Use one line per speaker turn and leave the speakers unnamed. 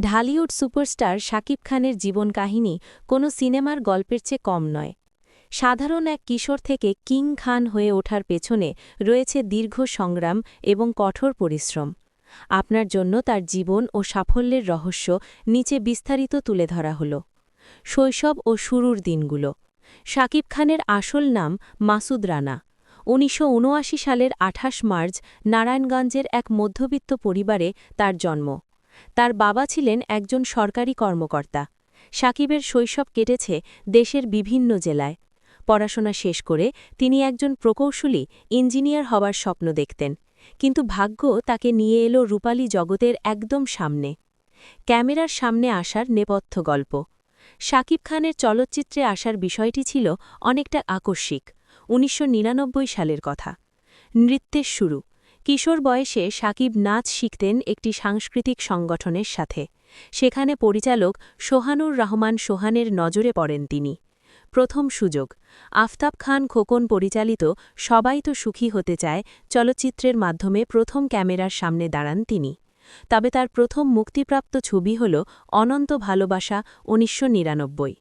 Dhallywood superstar Shakib খানের জীবন কাহিনী কোনো সিনেমার গল্পের চেয়ে কম নয়। সাধারণ এক কিশোর থেকে কিং খান হয়ে ওঠার পেছনে রয়েছে দীর্ঘ সংগ্রাম এবং কঠোর পরিশ্রম। আপনার জন্য তার জীবন ও সাফল্যের রহস্য নিচে বিস্তারিত তুলে ধরা হল। শৈশব ও শুরুর দিনগুলো। শাকিব খানের আসল নাম মাসুদ রানা। উনিশশো উনআশি সালের আঠাশ মার্চ নারায়ণগঞ্জের এক মধ্যবিত্ত পরিবারে তার জন্ম। তার বাবা ছিলেন একজন সরকারি কর্মকর্তা। সাকিবের শৈশব কেটেছে দেশের বিভিন্ন জেলায়। পড়াশোনা শেষ করে তিনি একজন প্রকৌশলী, ইঞ্জিনিয়ার হবার স্বপ্ন দেখতেন। কিন্তু ভাগ্য তাকে নিয়ে এলো রূপালী জগতের একদম সামনে। ক্যামেরার সামনে আসার নেপথ্য গল্প। শাকিব খানের চলচ্চিত্রে আসার বিষয়টি ছিল অনেকটা আকস্মিক, উনিশশো নিরানব্বই সালের কথা। নৃত্যের শুরু। কিশোর বয়সে সাকিব নাচ শিখতেন একটি সাংস্কৃতিক সংগঠনের সাথে। সেখানে পরিচালক সোহানুর রহমান সোহানের নজরে পড়েন তিনি। প্রথম সুযোগ, আফতাব খান খোকন পরিচালিত সবাই তো সুখী হতে চায় চলচ্চিত্রের মাধ্যমে প্রথম ক্যামেরার সামনে দাঁড়ান তিনি। তবে তার প্রথম মুক্তিপ্রাপ্ত ছবি হল অনন্ত ভালোবাসা উনিশশো নিরানব্বই।